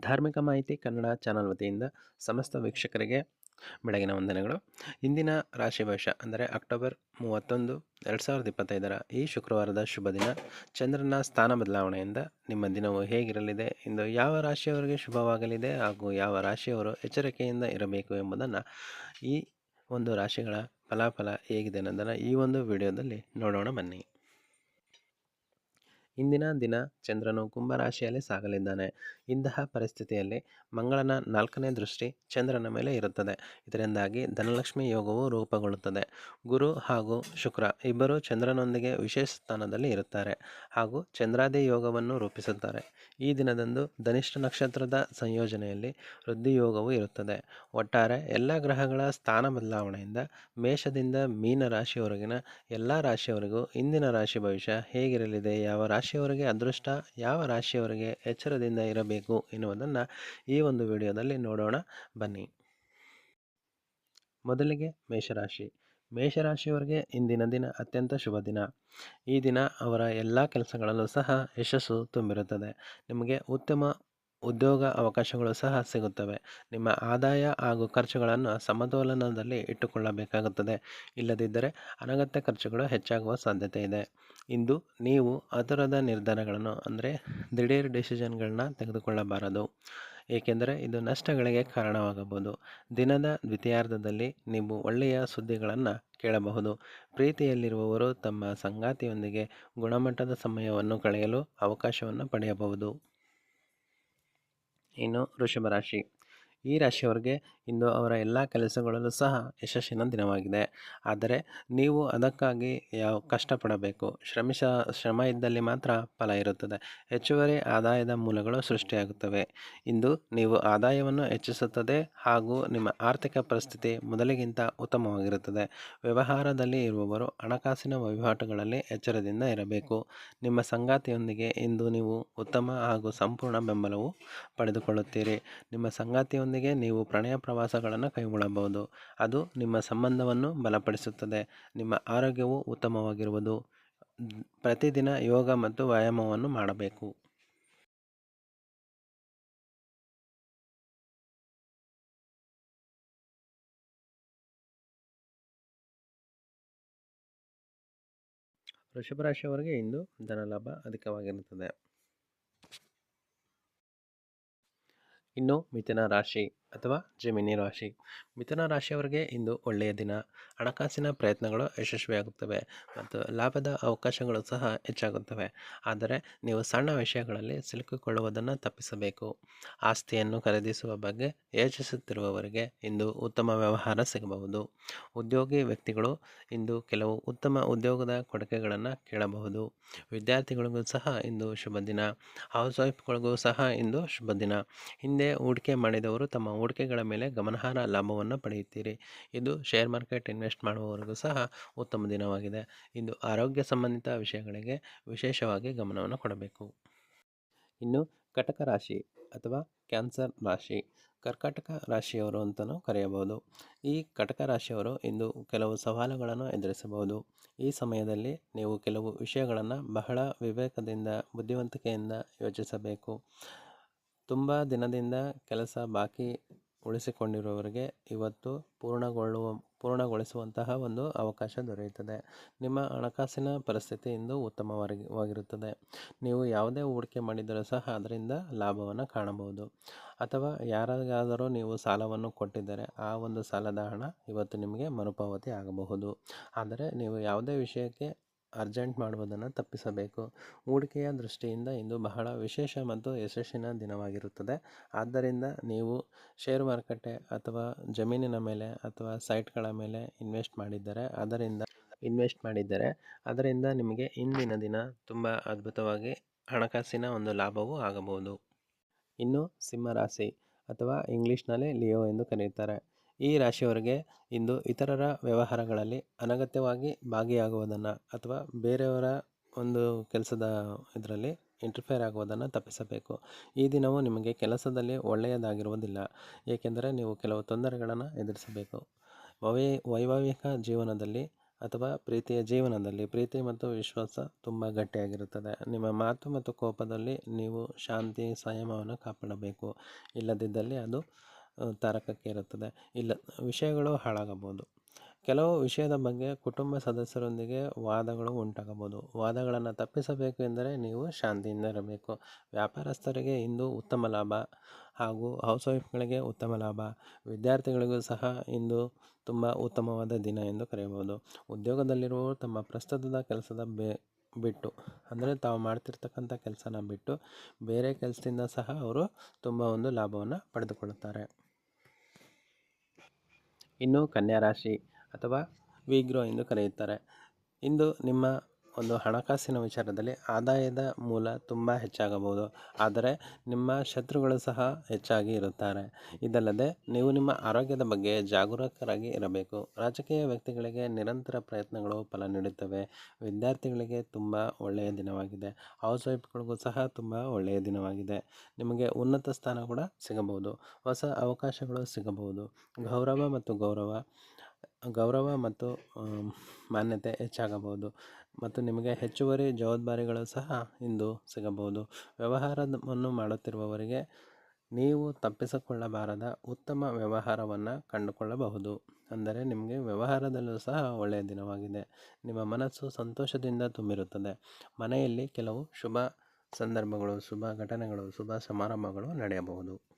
ಧಾರ್ಮಿಕ ಮಾಹಿತಿ ಕನ್ನಡ ಚಾನಲ್ ವತಿಯಿಂದ ಸಮಸ್ತ ವೀಕ್ಷಕರಿಗೆ ಬೆಳಗಿನ ವಂದನೆಗಳು. ಇಂದಿನ ರಾಶಿ ಭವಿಷ್ಯ ಅಂದರೆ ಅಕ್ಟೋಬರ್ ಮೂವತ್ತೊಂದು, ಎರಡು ಸಾವಿರದ ಇಪ್ಪತ್ತೈದರ ಈ ಶುಕ್ರವಾರದ ಶುಭ ದಿನ. ಚಂದ್ರನ ಸ್ಥಾನ ಬದಲಾವಣೆಯಿಂದ ನಿಮ್ಮ ದಿನವು ಹೇಗಿರಲಿದೆ? ಇಂದು ಯಾವ ರಾಶಿಯವರಿಗೆ ಶುಭವಾಗಲಿದೆ? ಹಾಗೂ ಯಾವ ರಾಶಿಯವರು ಎಚ್ಚರಿಕೆಯಿಂದ ಇರಬೇಕು ಎಂಬುದನ್ನು ಈ ಒಂದು ರಾಶಿಗಳ ಫಲಾಫಲ ಹೇಗಿದೆ ಅನ್ನೋದನ್ನು ಈ ಒಂದು ವಿಡಿಯೋದಲ್ಲಿ ನೋಡೋಣ ಬನ್ನಿ. ಇಂದಿನ ದಿನ ಚಂದ್ರನು ಕುಂಭರಾಶಿಯಲ್ಲಿ ಸಾಗಲಿದ್ದಾನೆ. ಇಂತಹ ಪರಿಸ್ಥಿತಿಯಲ್ಲಿ ಮಂಗಳನ ನಾಲ್ಕನೇ ದೃಷ್ಟಿ ಚಂದ್ರನ ಮೇಲೆ ಇರುತ್ತದೆ. ಇದರಿಂದಾಗಿ ಧನಲಕ್ಷ್ಮಿ ಯೋಗವು ರೂಪುಗೊಳ್ಳುತ್ತದೆ. ಗುರು ಹಾಗೂ ಶುಕ್ರ ಇಬ್ಬರು ಚಂದ್ರನೊಂದಿಗೆ ವಿಶೇಷ ಸ್ಥಾನದಲ್ಲಿ ಇರುತ್ತಾರೆ ಹಾಗೂ ಚಂದ್ರಾದಿ ಯೋಗವನ್ನು ರೂಪಿಸುತ್ತಾರೆ. ಈ ದಿನದಂದು ಧನಿಷ್ಠ ನಕ್ಷತ್ರದ ಸಂಯೋಜನೆಯಲ್ಲಿ ವೃದ್ಧಿ ಯೋಗವು ಇರುತ್ತದೆ. ಒಟ್ಟಾರೆ ಎಲ್ಲ ಗ್ರಹಗಳ ಸ್ಥಾನ ಬದಲಾವಣೆಯಿಂದ ಮೇಷದಿಂದ ಮೀನ ರಾಶಿಯವರೆಗಿನ ಎಲ್ಲ ರಾಶಿಯವರೆಗೂ ಇಂದಿನ ರಾಶಿ ಭವಿಷ್ಯ ಹೇಗಿರಲಿದೆ, ಯಾವ ರಾಶಿಯವರಿಗೆ ಅದೃಷ್ಟ ಯಾವ ರಾಶಿಯವರಿಗೆ ಎಚ್ಚರದಿಂದ ಇರಬೇಕು ಎನ್ನುವುದನ್ನು ಈ ಒಂದು ವಿಡಿಯೋದಲ್ಲಿ ನೋಡೋಣ. ಬನ್ನಿ. ಮೊದಲಿಗೆ ಮೇಷರಾಶಿ. ಮೇಷರಾಶಿಯವರಿಗೆ ಇಂದಿನ ದಿನ ಅತ್ಯಂತ ಶುಭ ದಿನ. ಈ ದಿನ ಅವರ ಎಲ್ಲ ಕೆಲಸಗಳಲ್ಲೂ ಸಹ ಯಶಸ್ಸು ತುಂಬಿರುತ್ತದೆ. ನಿಮಗೆ ಉತ್ತಮ ಉದ್ಯೋಗ ಅವಕಾಶಗಳು ಸಹ ಸಿಗುತ್ತವೆ. ನಿಮ್ಮ ಆದಾಯ ಹಾಗೂ ಖರ್ಚುಗಳನ್ನು ಸಮತೋಲನದಲ್ಲಿ ಇಟ್ಟುಕೊಳ್ಳಬೇಕಾಗುತ್ತದೆ. ಇಲ್ಲದಿದ್ದರೆ ಅನಗತ್ಯ ಖರ್ಚುಗಳು ಹೆಚ್ಚಾಗುವ ಸಾಧ್ಯತೆ ಇದೆ. ಇಂದು ನೀವು ಅದುರದ ನಿರ್ಧಾರಗಳನ್ನು ಅಂದರೆ ದಿಢೀರ್ ಡಿಸಿಷನ್ಗಳನ್ನ ತೆಗೆದುಕೊಳ್ಳಬಾರದು. ಏಕೆಂದರೆ ಇದು ನಷ್ಟಗಳಿಗೆ ಕಾರಣವಾಗಬಹುದು. ದಿನದ ದ್ವಿತೀಯಾರ್ಧದಲ್ಲಿ ನೀವು ಒಳ್ಳೆಯ ಸುದ್ದಿಗಳನ್ನು ಕೇಳಬಹುದು. ಪ್ರೀತಿಯಲ್ಲಿರುವವರು ತಮ್ಮ ಸಂಗಾತಿಯೊಂದಿಗೆ ಗುಣಮಟ್ಟದ ಸಮಯವನ್ನು ಕಳೆಯಲು ಅವಕಾಶವನ್ನು ಪಡೆಯಬಹುದು. ಇನ್ನು ವೃಷಭ ರಾಶಿ. ಈ ರಾಶಿಯವರಿಗೆ ಇಂದು ಅವರ ಎಲ್ಲ ಕೆಲಸಗಳಲ್ಲೂ ಸಹ ಯಶಸ್ಸಿನ ದಿನವಾಗಿದೆ. ಆದರೆ ನೀವು ಅದಕ್ಕಾಗಿ ಯಾವ ಕಷ್ಟಪಡಬೇಕು. ಶ್ರಮಿಸ, ಶ್ರಮ ಇದ್ದಲ್ಲಿ ಮಾತ್ರ ಫಲ ಇರುತ್ತದೆ. ಹೆಚ್ಚುವರಿ ಆದಾಯದ ಮೂಲಗಳು ಸೃಷ್ಟಿಯಾಗುತ್ತವೆ. ಇಂದು ನೀವು ಆದಾಯವನ್ನು ಹೆಚ್ಚಿಸುತ್ತದೆ ಹಾಗೂ ನಿಮ್ಮ ಆರ್ಥಿಕ ಪರಿಸ್ಥಿತಿ ಮೊದಲಿಗಿಂತ ಉತ್ತಮವಾಗಿರುತ್ತದೆ. ವ್ಯವಹಾರದಲ್ಲಿ ಇರುವವರು ಹಣಕಾಸಿನ ವಹಿವಾಟುಗಳಲ್ಲಿ ಎಚ್ಚರದಿಂದ ಇರಬೇಕು. ನಿಮ್ಮ ಸಂಗಾತಿಯೊಂದಿಗೆ ಇಂದು ನೀವು ಉತ್ತಮ ಹಾಗೂ ಸಂಪೂರ್ಣ ಬೆಂಬಲವು ಪಡೆದುಕೊಳ್ಳುತ್ತೀರಿ. ನಿಮ್ಮ ಸಂಗಾತಿಯೊಂದಿಗೆ ನೀವು ಪ್ರಣಯ ಪ್ರವಾಸಗಳನ್ನು ಕೈಗೊಳ್ಳಬಹುದು. ಅದು ನಿಮ್ಮ ಸಂಬಂಧವನ್ನು ಬಲಪಡಿಸುತ್ತದೆ. ನಿಮ್ಮ ಆರೋಗ್ಯವು ಉತ್ತಮವಾಗಿರುವುದು. ಪ್ರತಿದಿನ ಯೋಗ ಮತ್ತು ವ್ಯಾಯಾಮವನ್ನು ಮಾಡಬೇಕು. ವೃಷಭ ರಾಶಿಯವರಿಗೆ ಇಂದು ಧನಲಾಭ ಅಧಿಕವಾಗಿರುತ್ತದೆ. ಇನ್ನು ಮಿಥುನ ರಾಶಿ. ಅಥವಾ ಜಮಿನಿ ರಾಶಿ. ಮಿಥುನ ರಾಶಿಯವರಿಗೆ ಇಂದು ಒಳ್ಳೆಯ ದಿನ. ಹಣಕಾಸಿನ ಪ್ರಯತ್ನಗಳು ಯಶಸ್ವಿಯಾಗುತ್ತವೆ ಮತ್ತು ಲಾಭದ ಅವಕಾಶಗಳು ಸಹ ಹೆಚ್ಚಾಗುತ್ತವೆ. ಆದರೆ ನೀವು ಸಣ್ಣ ವಿಷಯಗಳಲ್ಲಿ ಸಿಲುಕಿಕೊಳ್ಳುವುದನ್ನು ತಪ್ಪಿಸಬೇಕು. ಆಸ್ತಿಯನ್ನು ಖರೀದಿಸುವ ಬಗ್ಗೆ ಯೋಚಿಸುತ್ತಿರುವವರಿಗೆ ಇಂದು ಉತ್ತಮ ವ್ಯವಹಾರ ಸಿಗಬಹುದು. ಉದ್ಯೋಗಿ ವ್ಯಕ್ತಿಗಳು ಇಂದು ಕೆಲವು ಉತ್ತಮ ಉದ್ಯೋಗದ ಕೊಡುಗೆಗಳನ್ನು ಕೇಳಬಹುದು. ವಿದ್ಯಾರ್ಥಿಗಳಿಗೂ ಸಹ ಇಂದು ಶುಭ ದಿನ ಹೌಸ್ ವೈಫ್ಗಳಿಗೂ ಸಹ ಇಂದು ಶುಭ ದಿನ ಹಿಂದೆ ಹೂಡಿಕೆ ಮಾಡಿದವರು ತಮ್ಮ ಹೂಡಿಕೆಗಳ ಮೇಲೆ ಗಮನಾರ್ಹ ಲಾಭವನ್ನು ಪಡೆಯುತ್ತೀರಿ. ಇದು ಶೇರ್ ಮಾರ್ಕೆಟ್ ಇನ್ವೆಸ್ಟ್ ಮಾಡುವವರಿಗೂ ಸಹ ಉತ್ತಮ ದಿನವಾಗಿದೆ. ಇಂದು ಆರೋಗ್ಯ ಸಂಬಂಧಿತ ವಿಷಯಗಳಿಗೆ ವಿಶೇಷವಾಗಿ ಗಮನವನ್ನು ಕೊಡಬೇಕು. ಇನ್ನು ಕಟಕ ರಾಶಿ ಅಥವಾ ಕ್ಯಾನ್ಸರ್ ರಾಶಿ, ಕರ್ಕಾಟಕ ರಾಶಿಯವರು ಅಂತಲೂ ಕರೆಯಬಹುದು. ಈ ಕಟಕ ರಾಶಿಯವರು ಇಂದು ಕೆಲವು ಸವಾಲುಗಳನ್ನು ಎದುರಿಸಬಹುದು. ಈ ಸಮಯದಲ್ಲಿ ನೀವು ಕೆಲವು ವಿಷಯಗಳನ್ನು ಬಹಳ ವಿವೇಕದಿಂದ, ಬುದ್ಧಿವಂತಿಕೆಯಿಂದ ಯೋಚಿಸಬೇಕು. ತುಂಬ ದಿನದಿಂದ ಕೆಲಸ ಬಾಕಿ ಉಳಿಸಿಕೊಂಡಿರುವವರಿಗೆ ಇವತ್ತು ಪೂರ್ಣಗೊಳ್ಳುವ, ಪೂರ್ಣಗೊಳಿಸುವಂತಹ ಒಂದು ಅವಕಾಶ ದೊರೆಯುತ್ತದೆ. ನಿಮ್ಮ ಹಣಕಾಸಿನ ಪರಿಸ್ಥಿತಿ ಇಂದು ಉತ್ತಮವಾಗಿರುತ್ತದೆ. ನೀವು ಯಾವುದೇ ಹೂಡಿಕೆ ಮಾಡಿದರೂ ಸಹ ಅದರಿಂದ ಲಾಭವನ್ನು ಕಾಣಬಹುದು. ಅಥವಾ ಯಾರಿಗಾದರೂ ನೀವು ಸಾಲವನ್ನು ಕೊಟ್ಟಿದ್ದರೆ ಆ ಒಂದು ಸಾಲದ ಹಣ ಇವತ್ತು ನಿಮಗೆ ಮರುಪಾವತಿ ಆಗಬಹುದು. ಆದರೆ ನೀವು ಯಾವುದೇ ವಿಷಯಕ್ಕೆ ಅರ್ಜೆಂಟ್ ಮಾಡುವುದನ್ನು ತಪ್ಪಿಸಬೇಕು. ಹೂಡಿಕೆಯ ದೃಷ್ಟಿಯಿಂದ ಇಂದು ಬಹಳ ವಿಶೇಷ ಮತ್ತು ಯಶಸ್ಸಿನ ದಿನವಾಗಿರುತ್ತದೆ. ಆದ್ದರಿಂದ ನೀವು ಶೇರು ಮಾರುಕಟ್ಟೆ ಅಥವಾ ಜಮೀನಿನ ಮೇಲೆ ಅಥವಾ ಸೈಟ್ಗಳ ಮೇಲೆ ಇನ್ವೆಸ್ಟ್ ಮಾಡಿದ್ದರೆ ಅದರಿಂದ ಇನ್ವೆಸ್ಟ್ ಮಾಡಿದ್ದರೆ ಅದರಿಂದ ನಿಮಗೆ ಇಂದಿನ ದಿನ ತುಂಬ ಅದ್ಭುತವಾಗಿ ಹಣಕಾಸಿನ ಒಂದು ಲಾಭವೂ ಆಗಬಹುದು. ಇನ್ನು ಸಿಂಹರಾಶಿ ಅಥವಾ ಇಂಗ್ಲೀಷ್ನಲ್ಲಿ ಲಿಯೋ ಎಂದು ಕರೆಯುತ್ತಾರೆ ಈ ರಾಶಿಯವರಿಗೆ ಇಂದು ಇತರರ ವ್ಯವಹಾರಗಳಲ್ಲಿ ಅನಗತ್ಯವಾಗಿ ಭಾಗಿಯಾಗುವುದನ್ನು ಅಥವಾ ಬೇರೆಯವರ ಒಂದು ಕೆಲಸದ ಇದರಲ್ಲಿ ಇಂಟರ್ಫೇರ್ ಆಗುವುದನ್ನು ತಪ್ಪಿಸಬೇಕು. ಈ ದಿನವೂ ನಿಮಗೆ ಕೆಲಸದಲ್ಲಿ ಒಳ್ಳೆಯದಾಗಿರುವುದಿಲ್ಲ, ಏಕೆಂದರೆ ನೀವು ಕೆಲವು ತೊಂದರೆಗಳನ್ನು ಎದುರಿಸಬೇಕು. ವೈ ವೈವಾಹಿಕ ಜೀವನದಲ್ಲಿ ಅಥವಾ ಪ್ರೀತಿಯ ಜೀವನದಲ್ಲಿ ಪ್ರೀತಿ ಮತ್ತು ವಿಶ್ವಾಸ ತುಂಬ ಗಟ್ಟಿಯಾಗಿರುತ್ತದೆ. ನಿಮ್ಮ ಮಾತು ಮತ್ತು ಕೋಪದಲ್ಲಿ ನೀವು ಶಾಂತಿ, ಸಂಯಮವನ್ನು ಕಾಪಾಡಬೇಕು. ಇಲ್ಲದಿದ್ದಲ್ಲಿ ಅದು ತಾರಕಕ್ಕೆ ಇರುತ್ತದೆ. ಇಲ್ಲ, ವಿಷಯಗಳು ಹಾಳಾಗಬಹುದು. ಕೆಲವು ವಿಷಯದ ಬಗ್ಗೆ ಕುಟುಂಬ ಸದಸ್ಯರೊಂದಿಗೆ ವಾದಗಳು ಉಂಟಾಗಬಹುದು. ವಾದಗಳನ್ನು ತಪ್ಪಿಸಬೇಕು ಎಂದರೆ ನೀವು ಶಾಂತಿಯಿಂದ ಇರಬೇಕು. ವ್ಯಾಪಾರಸ್ಥರಿಗೆ ಇಂದು ಉತ್ತಮ ಲಾಭ ಹಾಗೂ ಹೌಸ್ ವೈಫ್ಗಳಿಗೆ ಉತ್ತಮ ಲಾಭ. ವಿದ್ಯಾರ್ಥಿಗಳಿಗೂ ಸಹ ಇಂದು ತುಂಬ ಉತ್ತಮವಾದ ದಿನ ಎಂದು ಕರೆಯಬಹುದು. ಉದ್ಯೋಗದಲ್ಲಿರುವವರು ತಮ್ಮ ಪ್ರಸ್ತುತದ ಕೆಲಸದ ಬೆ ಬಿಟ್ಟು, ಅಂದರೆ ತಾವು ಮಾಡ್ತಿರ್ತಕ್ಕಂಥ ಕೆಲಸನ ಬಿಟ್ಟು ಬೇರೆ ಕೆಲಸದಿಂದ ಸಹ ಅವರು ತುಂಬ ಒಂದು ಲಾಭವನ್ನು ಪಡೆದುಕೊಳ್ಳುತ್ತಾರೆ. ಇನ್ನು ಕನ್ಯಾ ರಾಶಿ ಅಥವಾ ವಿಗ್ರೋ ಎಂದು ಕರೆಯುತ್ತಾರೆ. ಇಂದು ನಿಮ್ಮ ಒಂದು ಹಣಕಾಸಿನ ವಿಚಾರದಲ್ಲಿ ಆದಾಯದ ಮೂಲ ತುಂಬ ಹೆಚ್ಚಾಗಬಹುದು. ಆದರೆ ನಿಮ್ಮ ಶತ್ರುಗಳು ಸಹ ಹೆಚ್ಚಾಗಿ ಇರುತ್ತಾರೆ. ಇದಲ್ಲದೆ ನೀವು ನಿಮ್ಮ ಆರೋಗ್ಯದ ಬಗ್ಗೆ ಜಾಗರೂಕರಾಗಿ ಇರಬೇಕು. ರಾಜಕೀಯ ವ್ಯಕ್ತಿಗಳಿಗೆ ನಿರಂತರ ಪ್ರಯತ್ನಗಳು ಫಲ ನೀಡುತ್ತವೆ. ವಿದ್ಯಾರ್ಥಿಗಳಿಗೆ ತುಂಬ ಒಳ್ಳೆಯ ದಿನವಾಗಿದೆ. ಹೌಸ್ ವೈಫ್ಗಳಿಗೂ ಸಹ ತುಂಬ ಒಳ್ಳೆಯ ದಿನವಾಗಿದೆ. ನಿಮಗೆ ಉನ್ನತ ಸ್ಥಾನ ಕೂಡ ಸಿಗಬಹುದು. ಹೊಸ ಅವಕಾಶಗಳು ಸಿಗಬಹುದು. ಗೌರವ ಮತ್ತು ಗೌರವ ಗೌರವ ಮತ್ತು ಮಾನ್ಯತೆ ಹೆಚ್ಚಾಗಬಹುದು. ಮತ್ತು ನಿಮಗೆ ಹೆಚ್ಚುವರಿ ಜವಾಬ್ದಾರಿಗಳು ಸಹ ಇಂದು ಸಿಗಬಹುದು. ವ್ಯವಹಾರವನ್ನು ಮಾಡುತ್ತಿರುವವರಿಗೆ ನೀವು ತಪ್ಪಿಸಿಕೊಳ್ಳಬಾರದ ಉತ್ತಮ ವ್ಯವಹಾರವನ್ನು ಕಂಡುಕೊಳ್ಳಬಹುದು. ಅಂದರೆ ನಿಮಗೆ ವ್ಯವಹಾರದಲ್ಲೂ ಸಹ ಒಳ್ಳೆಯ ದಿನವಾಗಿದೆ. ನಿಮ್ಮ ಮನಸ್ಸು ಸಂತೋಷದಿಂದ ತುಂಬಿರುತ್ತದೆ. ಮನೆಯಲ್ಲಿ ಕೆಲವು ಶುಭ ಸಂದರ್ಭಗಳು, ಶುಭ ಘಟನೆಗಳು, ಶುಭ ಸಮಾರಂಭಗಳು ನಡೆಯಬಹುದು.